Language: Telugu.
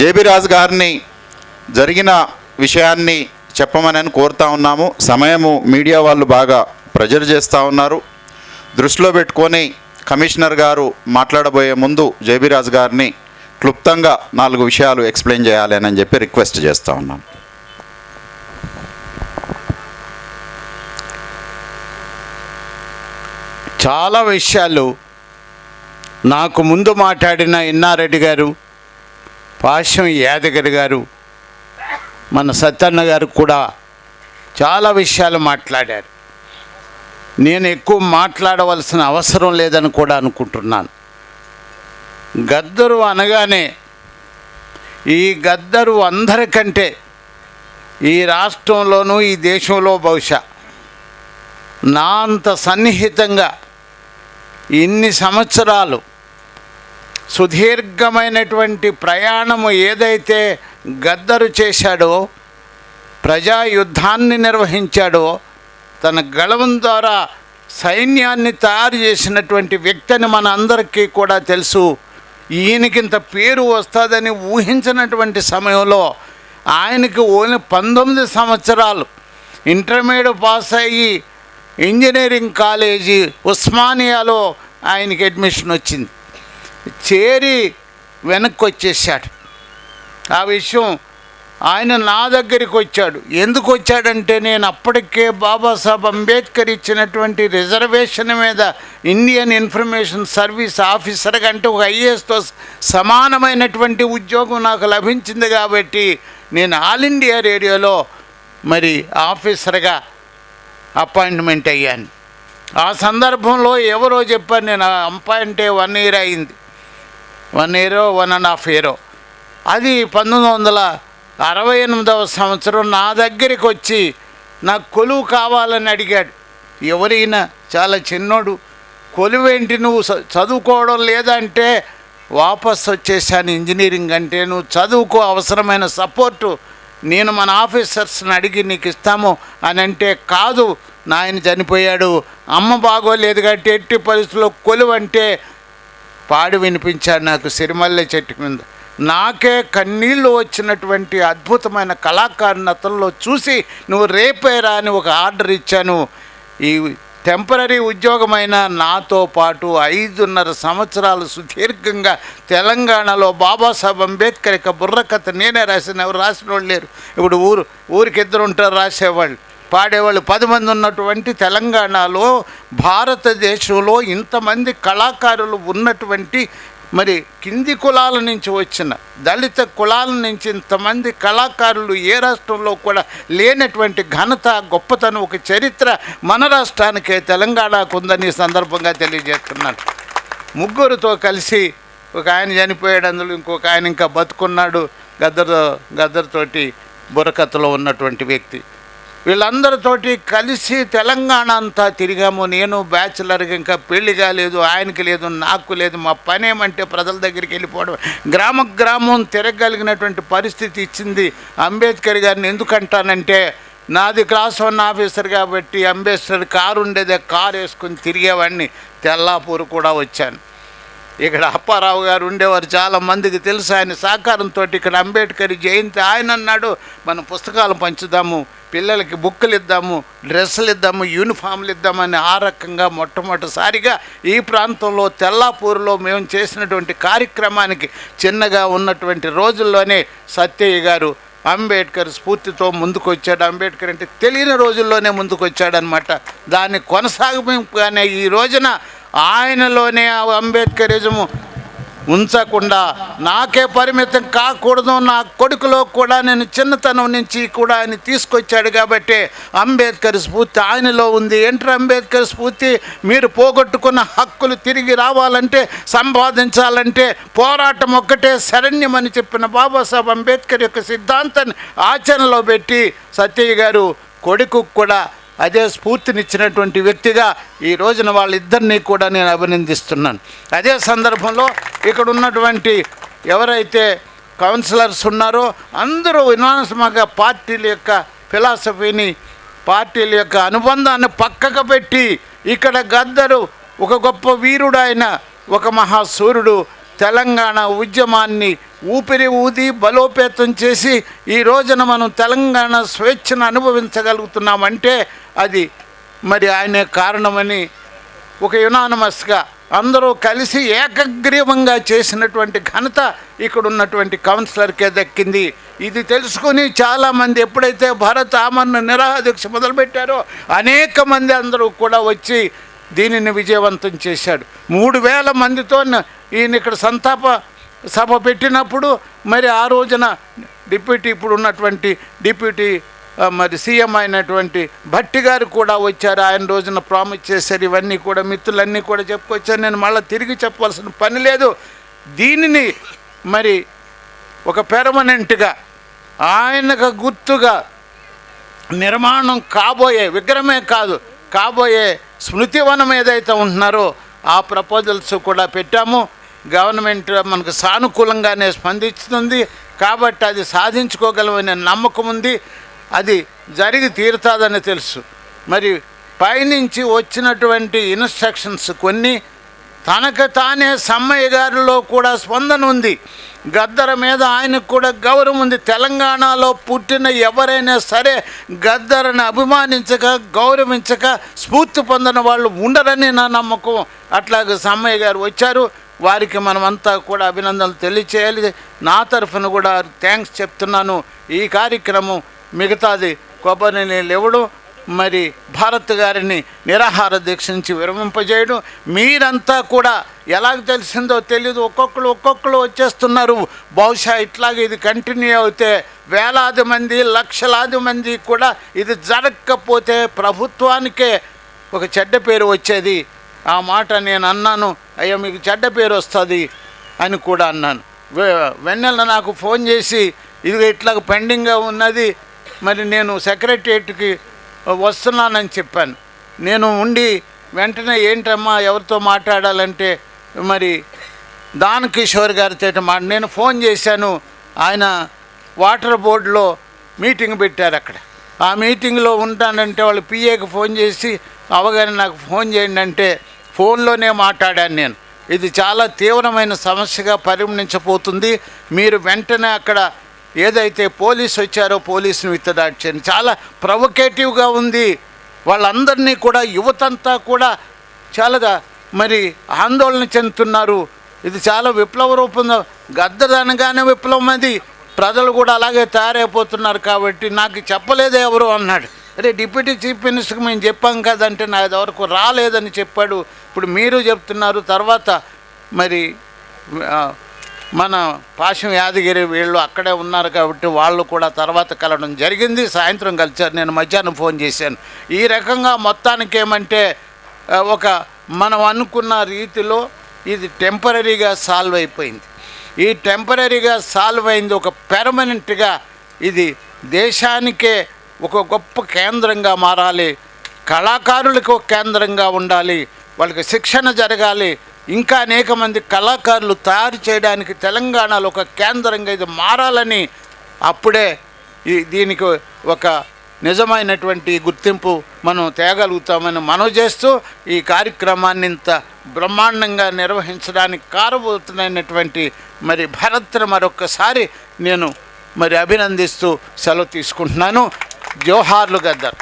జేబీ రాజు గారిని జరిగిన విషయాన్ని చెప్పమని కోరుతా ఉన్నాము. సమయము మీడియా వాళ్ళు బాగా ప్రెజర్ చేస్తూ ఉన్నారు. దృష్టిలో పెట్టుకొని కమిషనర్ గారు మాట్లాడబోయే ముందు జేబీ రాజు గారిని క్లుప్తంగా నాలుగు విషయాలు ఎక్స్ప్లెయిన్ చేయాలి అని చెప్పి రిక్వెస్ట్ చేస్తూ ఉన్నాను. చాలా విషయాలు నాకు ముందు మాట్లాడిన ఎన్నారెడ్డి గారు పాశ్యం యాదగిరి గారు మన సత్తన్న గారు కూడా చాలా విషయాలు మాట్లాడారు. నేను ఎక్కువ మాట్లాడవలసిన అవసరం లేదని కూడా అనుకుంటున్నాను. గద్దరు అనగానే ఈ గద్దరు అందరికంటే ఈ రాష్ట్రంలోనూ ఈ దేశంలో బహుశా నా అంత సన్నిహితంగా ఇన్ని సంవత్సరాలు సుదీర్ఘమైనటువంటి ప్రయాణము ఏదైతే గద్దరు చేశాడో ప్రజా యుద్ధాన్ని నిర్వహించాడో తన గళవం ద్వారా సైన్యాన్ని తయారు చేసినటువంటి వ్యక్తిని మన అందరికీ కూడా తెలుసు. ఈయనకింత పేరు వస్తుందని ఊహించినటువంటి సమయంలో ఆయనకి ఓన్లీ పంతొమ్మిది సంవత్సరాలు. ఇంటర్మీడియట్ పాస్ అయ్యి ఇంజనీరింగ్ కాలేజీ ఉస్మానియాలో ఆయనకి అడ్మిషన్ వచ్చింది. చేరి వెనక్కి వచ్చేసాడు ఆ విషయం ఆయన నా దగ్గరికి వచ్చాడు. ఎందుకు వచ్చాడంటే నేను అప్పటికే బాబాసాహెబ్ అంబేద్కర్ ఇచ్చినటువంటి రిజర్వేషన్ మీద ఇండియన్ ఇన్ఫర్మేషన్ సర్వీస్ ఆఫీసర్గా అంటే ఒక ఐఏఎస్తో సమానమైనటువంటి ఉద్యోగం నాకు లభించింది కాబట్టి నేను ఆల్ ఇండియా రేడియోలో మరి ఆఫీసర్గా అపాయింట్మెంట్ అయ్యాను. ఆ సందర్భంలో ఎవరో చెప్పారు నేను అపాయింట్ వన్ ఇయర్ అయింది. వన్ ఇయరో వన్ అండ్ హాఫ్ ఇయరో. అది పంతొమ్మిది వందల అరవై ఎనిమిదవ సంవత్సరం నా దగ్గరికి వచ్చి నాకు కొలువు కావాలని అడిగాడు. ఎవరైనా చాలా చిన్నోడు కొలువేంటి నువ్వు చదువుకోవడం లేదంటే వాపస్ వచ్చేసాను ఇంజనీరింగ్ అంటే నువ్వు చదువుకో అవసరమైన సపోర్టు నేను మన ఆఫీసర్స్ని అడిగి నీకు ఇస్తాము అని అంటే కాదు నాయన చనిపోయాడు అమ్మ బాగోలేదు కాబట్టి ఎట్టి పరిస్థితుల్లో కొలువంటే పాడి వినిపించాడు నాకు సిరిమల్లె చెట్టు మీద నాకే కన్నీళ్ళు వచ్చినటువంటి అద్భుతమైన కళాకారుని చూసి నువ్వు రేపేరా అని ఒక ఆర్డర్ ఇచ్చాను. ఈ టెంపరీ ఉద్యోగమైన నాతో పాటు ఐదున్నర సంవత్సరాలు సుదీర్ఘంగా తెలంగాణలో బాబాసాహెబ్ అంబేద్కర్ యొక్క బుర్రకథ నేనే రాసిన ఎవరు రాసిన వాళ్ళు లేరు. ఇప్పుడు ఊరు ఊరికి ఇద్దరు ఉంటారు రాసేవాళ్ళు. పాడేవాళ్ళు పది మంది ఉన్నటువంటి తెలంగాణలో భారతదేశంలో ఇంతమంది కళాకారులు ఉన్నటువంటి మరి కింది కులాల నుంచి వచ్చిన దళిత కులాల నుంచి ఇంతమంది కళాకారులు ఏ రాష్ట్రంలో కూడా లేనటువంటి ఘనత గొప్పతనం ఒక చరిత్ర మన రాష్ట్రానికే తెలంగాణకు ఉందని సందర్భంగా తెలియజేస్తున్నాను. ముగ్గురితో కలిసి ఒక ఆయన చనిపోయాడు అందులో ఇంకొక ఆయన ఇంకా బతుకున్నాడు గద్దర్ గద్దర్తోటి బుర్రకథలో ఉన్నటువంటి వ్యక్తి. వీళ్ళందరితోటి కలిసి తెలంగాణ అంతా తిరిగాము. నేను బ్యాచులర్గా ఇంకా పెళ్ళి కాలేదు ఆయనకి లేదు నాకు లేదు. మా పని ఏమంటే ప్రజల దగ్గరికి వెళ్ళిపోవడం. గ్రామ గ్రామం తిరగలిగినటువంటి పరిస్థితి ఇచ్చింది అంబేద్కర్ గారిని. ఎందుకంటానంటే నాది క్లాస్ వన్ ఆఫీసర్ కాబట్టి అంబేద్కర్ కారు ఉండేదే కారు వేసుకుని తిరిగేవాడిని. తెల్లాపూర్ కూడా వచ్చాను. ఇక్కడ అప్పారావు గారు ఉండేవారు చాలా మందికి తెలుసు. ఆయన సహకారంతో ఇక్కడ అంబేద్కర్ జయంతి ఆయన అన్నాడు. మనం పుస్తకాలు పంచుదాము పిల్లలకి బుక్కులు ఇద్దాము డ్రెస్సులు ఇద్దాము యూనిఫామ్లు ఇద్దామని ఆ రకంగా మొట్టమొదటిసారిగా ఈ ప్రాంతంలో తెల్లాపూర్లో మేము చేసినటువంటి కార్యక్రమానికి చిన్నగా ఉన్నటువంటి రోజుల్లోనే సత్యయ్య గారు అంబేద్కర్ స్ఫూర్తితో ముందుకు వచ్చాడు అంబేద్కర్ అంటే తెలియని రోజుల్లోనే ముందుకు వచ్చాడనమాట దాన్ని కొనసాగింపుగానే ఈ రోజున ఆయనలోనే ఆ అంబేద్కరిజము ఉంచకుండా నాకే పరిమితం కాకూడదు నా కొడుకులో కూడా నేను చిన్నతనం నుంచి కూడా ఆయన తీసుకొచ్చాడు కాబట్టి అంబేద్కర్ స్ఫూర్తి ఆయనలో ఉంది. ఎంటర్ అంబేద్కర్ స్ఫూర్తి? మీరు పోగొట్టుకున్న హక్కులు తిరిగి రావాలంటే సంపాదించాలంటే పోరాటం ఒక్కటే శరణ్యమని చెప్పిన బాబాసాహెబ్ అంబేద్కర్ యొక్క సిద్ధాంతాన్ని ఆచరణలో పెట్టి సత్యయ్య గారు కొడుకు కూడా అదే స్ఫూర్తినిచ్చినటువంటి వ్యక్తిగా ఈ రోజున వాళ్ళిద్దరినీ కూడా నేను అభినందిస్తున్నాను. అదే సందర్భంలో ఇక్కడ ఉన్నటువంటి ఎవరైతే కౌన్సిలర్స్ ఉన్నారో అందరూ వినాశమగా పార్టీల యొక్క ఫిలాసఫీని పార్టీల యొక్క అనుబంధాన్ని పక్కకు పెట్టి ఇక్కడ గద్దరు ఒక గొప్ప వీరుడు ఆయన ఒక మహాసూర్యుడు తెలంగాణ ఉద్యమాన్ని ఊపిరి ఊది బలోపేతం చేసి ఈ రోజున మనం తెలంగాణ స్వేచ్ఛను అనుభవించగలుగుతున్నామంటే అది మరి ఆయనే కారణమని ఒక యునానమస్గా అందరూ కలిసి ఏకగ్రీవంగా చేసినటువంటి ఘనత ఇక్కడ ఉన్నటువంటి కౌన్సిలర్కే దక్కింది. ఇది తెలుసుకుని చాలామంది ఎప్పుడైతే భరత్ ఆమరణ నిరాహాదీక్ష మొదలుపెట్టారో అనేక మంది అందరూ కూడా వచ్చి దీనిని విజయవంతం చేశాడు మూడు వేల మందితో ఈయన ఇక్కడ సంతాప సభ పెట్టినప్పుడు మరి ఆ రోజున డిప్యూటీ ఇప్పుడు ఉన్నటువంటి డిప్యూటీ మరి సీఎం అయినటువంటి భట్టి గారు కూడా వచ్చారు. ఆయన రోజున ప్రామిస్ చేశారు. ఇవన్నీ కూడా మిత్రులన్నీ కూడా చెప్పుకొచ్చారు. నేను మళ్ళీ తిరిగి చెప్పవలసిన పని లేదు. దీనిని మరి ఒక పెర్మనెంట్గా ఆయనకు గుర్తుగా నిర్మాణం కాబోయే విగ్రహమే కాదు కాబోయే స్మృతివనం ఏదైతే ఉంటున్నారో ఆ ప్రపోజల్స్ కూడా పెట్టాము. గవర్నమెంట్ మనకు సానుకూలంగానే స్పందిస్తుంది. కాబట్టి అది సాధించుకోగలమనే నమ్మకం ఉంది. అది జరిగి తీరుతుందని తెలుసు. మరి పైనుంచి వచ్చినటువంటి ఇన్స్ట్రక్షన్స్ కొన్ని తనకు తానే సమ్మయ్య గారిలో కూడా స్పందన ఉంది. గద్దర మీద ఆయనకు కూడా గౌరవం ఉంది. తెలంగాణలో పుట్టిన ఎవరైనా సరే గద్దరని అభిమానించక గౌరవించక స్ఫూర్తి పొందిన వాళ్ళు ఉండరని నా నమ్మకం. అట్లాగే సమ్మయ్య గారు వచ్చారు. వారికి మనమంతా కూడా అభినందనలు తెలియచేయాలి. నా తరఫున కూడా థ్యాంక్స్ చెప్తున్నాను. ఈ కార్యక్రమం మిగతాది కొబ్బరి నీళ్ళు ఇవ్వడం. మరి భారత్ గారిని నిరాహార దీక్ష నుంచి విరమింపజేయడం. మీరంతా కూడా ఎలాగ తెలిసిందో తెలియదు ఒక్కొక్కరు ఒక్కొక్కరు వచ్చేస్తున్నారు. బహుశా ఇట్లాగే ఇది కంటిన్యూ అవుతే వేలాది మంది లక్షలాది మంది కూడా ఇది జరగకపోతే ప్రభుత్వానికే ఒక చెడ్డ పేరు వచ్చేది. ఆ మాట నేను అన్నాను. అయ్యా మీకు చెడ్డ పేరు వస్తుంది అని కూడా అన్నాను. వెన్నెల నాకు ఫోన్ చేసి ఇది ఇట్లా పెండింగ్గా ఉన్నది. మరి నేను సెక్రటరియట్కి వస్తున్నానని చెప్పాను. నేను ఉండి వెంటనే ఏంటమ్మా ఎవరితో మాట్లాడాలంటే మరి దాన్ కిషోర్ గారితో మా నేను ఫోన్ చేశాను. ఆయన వాటర్ బోర్డులో మీటింగ్ పెట్టారు అక్కడ. ఆ మీటింగ్లో ఉంటానంటే వాళ్ళు పిఏకి ఫోన్ చేసి అవగానే నాకు ఫోన్ చేయండి అంటే ఫోన్లోనే మాట్లాడాను నేను. ఇది చాలా తీవ్రమైన సమస్యగా పరిగణించబోతుంది. మీరు వెంటనే అక్కడ ఏదైతే పోలీస్ వచ్చారో పోలీసును విత్తడాట్ చాలా ప్రొవకేటివ్గా ఉంది. వాళ్ళందరినీ కూడా యువతంతా కూడా చాలా మరి ఆందోళన చెందుతున్నారు. ఇది చాలా విప్లవ రూపంలో గద్దదనగానే విప్లవం అది ప్రజలు కూడా అలాగే తయారైపోతున్నారు కాబట్టి నాకు చెప్పలేదే ఎవరు అన్నాడు. అరే డిప్యూటీ చీఫ్ మినిస్టర్కి మేము చెప్పాం కదంటే నా వరకు రాలేదని చెప్పాడు. ఇప్పుడు మీరు చెప్తున్నారు తర్వాత మరి మన పాశం యాదగిరి వీళ్ళు అక్కడే ఉన్నారు కాబట్టి వాళ్ళు కూడా తర్వాత కలవడం జరిగింది. సాయంత్రం కలిసారు నేను మధ్యాహ్నం ఫోన్ చేశాను. ఈ రకంగా మొత్తానికి ఏమంటే ఒక మనం అనుకున్న రీతిలో ఇది టెంపరీగా సాల్వ్ అయిపోయింది. ఈ టెంపరీగా సాల్వ్ అయింది ఒక పెర్మనెంట్గా ఇది దేశానికే ఒక గొప్ప కేంద్రంగా మారాలి. కళాకారులకు కేంద్రంగా ఉండాలి. వాళ్ళకి శిక్షణ జరగాలి. ఇంకా అనేక మంది కళాకారులు తయారు చేయడానికి తెలంగాణలో ఒక కేంద్రంగా ఇది మారాలని అప్పుడే ఈ దీనికి ఒక నిజమైనటువంటి గుర్తింపు మనం తేగలుగుతామని మనవి చేస్తూ ఈ కార్యక్రమాన్ని ఇంత బ్రహ్మాండంగా నిర్వహించడానికి కారబోతున్నటువంటి మరి భరత్ను మరొకసారి నేను మరి అభినందిస్తూ సెలవు తీసుకుంటున్నాను. జోహార్లు గద్దర్.